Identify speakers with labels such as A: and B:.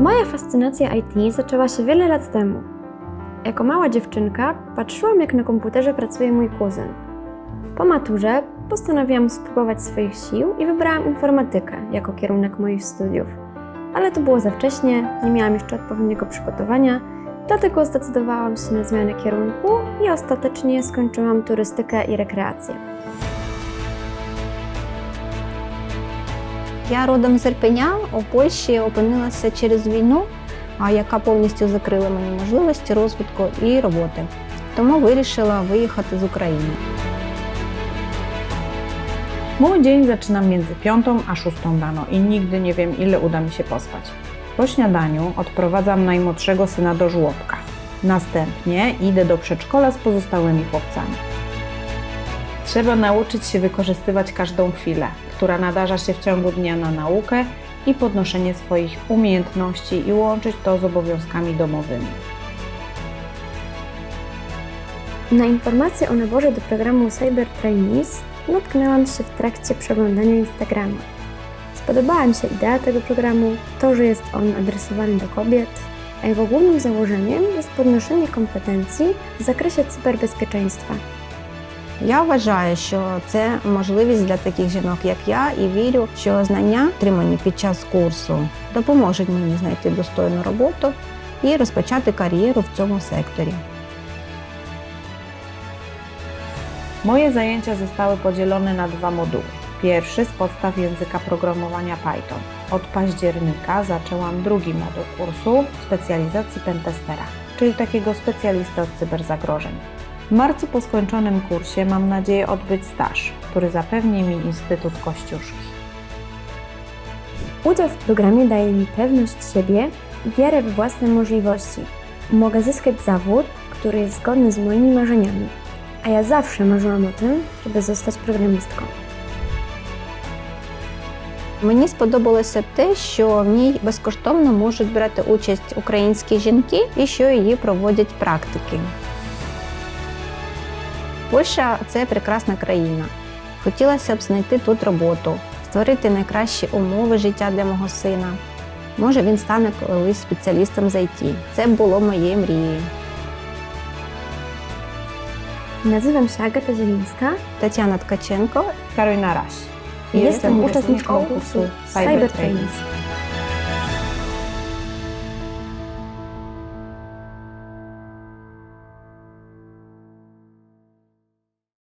A: Moja fascynacja IT zaczęła się wiele lat temu. Jako mała dziewczynka patrzyłam, jak na komputerze pracuje mój kuzyn. Po maturze postanowiłam spróbować swoich sił i wybrałam informatykę jako kierunek moich studiów. Ale to było za wcześnie, nie miałam jeszcze odpowiedniego przygotowania, dlatego zdecydowałam się na zmianę kierunku i ostatecznie skończyłam turystykę i rekreację.
B: Я родом з Ірпеня, у Польщі опинилася через війну, а яка повністю закрила мені можливості розвитку і роботи. Тому вирішила виїхати з України.
C: Mój dzień zaczynam między 5 a 6 rano i nigdy nie wiem, ile uda mi się pospać. Po śniadaniu odprowadzam najmłodszego syna do żłobka. Następnie idę do przedszkola z pozostałymi chłopcami. Trzeba nauczyć się wykorzystywać każdą chwilę, która nadarza się w ciągu dnia na naukę i podnoszenie swoich umiejętności i łączyć to z obowiązkami domowymi.
A: Na informacje o naborze do programu Cyber Trainees natknęłam się w trakcie przeglądania Instagrama. Spodobała mi się idea tego programu, to, że jest on adresowany do kobiet, a jego głównym założeniem jest podnoszenie kompetencji w zakresie cyberbezpieczeństwa.
B: Я вважаю, що це можливість для таких жінок, як я, і вірю, що знання, отримані під час курсу, допоможуть мені знайти достойну роботу і розпочати кар'єру в цьому секторі.
C: Moje zajęcia zostały podzielone na dwa moduły. Pierwszy z podstaw języka programowania Python. Od października zaczęłam drugi moduł kursu specjalizacji pentestera, czyli takiego specjalisty od cyberzagrożeń. W marcu po skończonym kursie mam nadzieję odbyć staż, który zapewni mi Instytut Kościuszki.
A: Udział w programie daje mi pewność siebie i wiarę we własne możliwości. Mogę zyskać zawód, który jest zgodny z moimi marzeniami, a ja zawsze marzyłam o tym, żeby zostać programistką.
B: Мені сподобалося те, що в ній безкоштовно можуть брати участь українські жінки і що її проводять практики. Польща це прекрасна країна. Хотілося б знайти тут роботу, створити найкращі умови життя для мого сина. Може, він стане колись спеціалістом з IT. Це було моєю мрією.
A: Nazywam się Agata Zielińska
B: Тетяна Ткаченко
C: Karolina Raś.
A: jestem uczestniczką kursu Cyber Trainees.